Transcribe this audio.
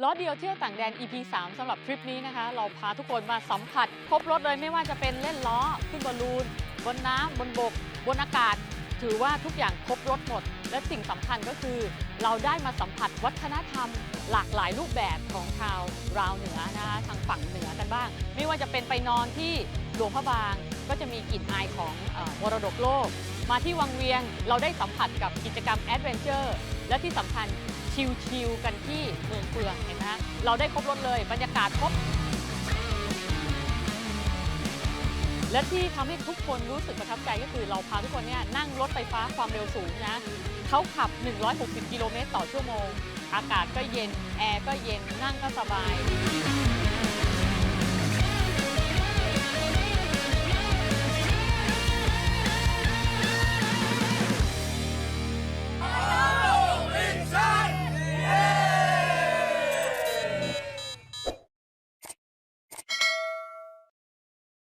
ล้อเดียวเที่ยวต่างแดน EP 3สำหรับทริปนี้นะคะ เราพาทุกคนมาสัมผัสครบรถเลยไม่ว่าจะเป็นเล่นล้อ ขึ้นบอลลูน บนน้ำบนบก บนอากาศ ถือว่าทุกอย่างครบรถหมด และสิ่งสำคัญก็คือ เราได้มาสัมผัสวัฒนธรรม หลากหลายรูปแบบของชาวราวเหนือนะคะทางฝั่งเหนือกันบ้าง ไม่ว่าจะเป็นไปนอนที่หลวงพระบาง ก็จะมีกลิ่นอายของอมรดกโลก มาที่วังเวียงเราได้สัมผัสกับกิจกรรมแอดเวนเจอร์และที่สำคัญ ชิลๆกันที่เมืองเฟืองเห็นไหมฮะเราได้ครบรถเลยบรรยากาศครบ และที่ทำให้ทุกคนรู้สึกประทับใจก็คือเราพาทุกคนเนี่ยนั่งรถไฟฟ้าความเร็วสูงนะเขาขับ 160 กิโลเมตรต่อชั่วโมง อากาศก็เย็น แอร์ก็เย็นนั่งก็สบาย